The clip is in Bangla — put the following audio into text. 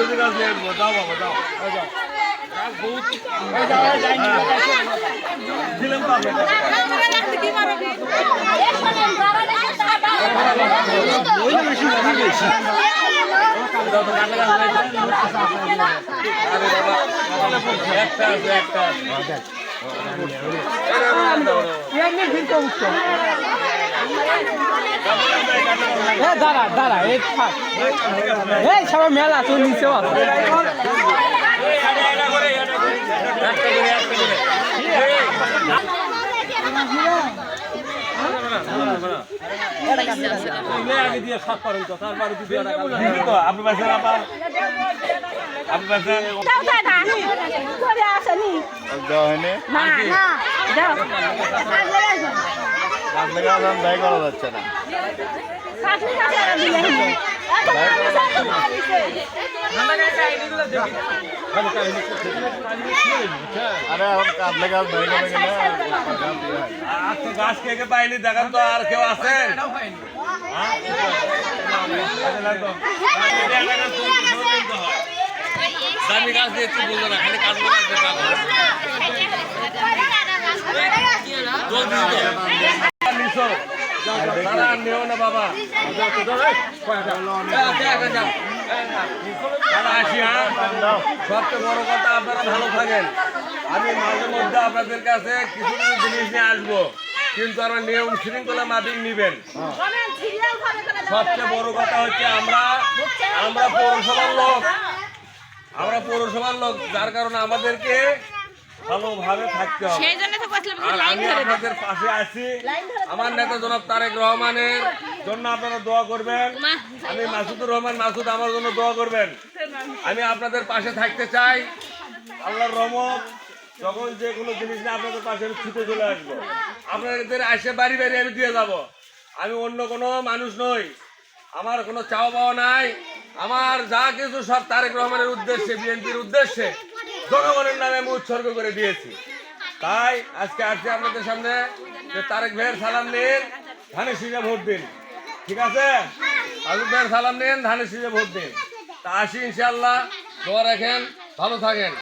ঔষধি গাছ নিয়ে আসব যাও বাবা দিলাম। দাও বাবা, একটা একটা আছে। আরে বাবা, দাও, দাও। এ দাঁড়া দাঁড়া এই থাক এই সবাই মেলা তোর নিচেও আছে একটা করে, একটা করে। এগুলো আগে দিয়ে সাত পারেন তো, তারপরে যদি ওরা কালো- দিবি তো, আপনি পাশে আপনি পাশে দেওয়া হয়নি কাটলে গাছ আর করা যাচ্ছে না আরে এখন কাটলে গাছ করে গেলে। আর তো গাছ কে পাইনি দেখান তো আর কেউ আছে লাগতো। এটা একটা গাছ তুলতে সময় দিতে হয়। দামি গাছ দিয়ে একটু বুঝো না খালি গাছ দিয়ে পাবো। আর নিও না বাবা। হ্যাঁ? সবচেয়ে বড় কথা আপনারা ভালো থাকেন। আমি মাঝে মধ্যে আপনাদের কাছে কিছু কিছু জিনিস নিয়ে আসব। কিন্তু আমার নিয়ম শৃঙ্খলা মাফিক নিবেন। সবচেয়ে বড় কথা হচ্ছে আমরা আমরা পৌরসভার লোক। আমরা পৌরসভার লোক, যার কারণে আমাদেরকে ভালোভাবে থাকতে হবে। সেই জন্য তো বলছিলাম আর লাইন আমি ধরে দাও। আপনাদের পাশে আছি। আমার নেতা জনাব তারেক রহমানের জন্য আপনারা দোয়া করবেন। আমি মাসুদুর রহমান মাসুদ আমার জন্য দোয়া করবেন। আমি আপনাদের পাশে থাকতে চাই। আল্লাহর রহমত যখন যে কোনো জিনিস না আপনাদের পাশে আমি ছুটে চলে আসব। আপনাদের আসে বাড়ি বাড়ি আমি দিয়ে যাব। আমি অন্য কোনো মানুষ নই। আমার কোনো চাওয়া পাওয়া নাই। আমার যা কিছু সব তারেক রহমানের উদ্দেশ্যে বিএনপির উদ্দেশ্যে। জনগণের নামে আমি উৎসর্গ করে দিয়েছি। তাই আজকে আসছি আপনাদের সামনে যে তারেক ভাইয়ের সালাম দিন ধানের সিজে ভোট দিন। ঠিক আছে? তারেক ভাইয়ের সালাম দিন ধানের সিজে ভোট দিন। তা আসি ইনশাল্লাহ দোয়া রাখেন, ভালো থাকেন।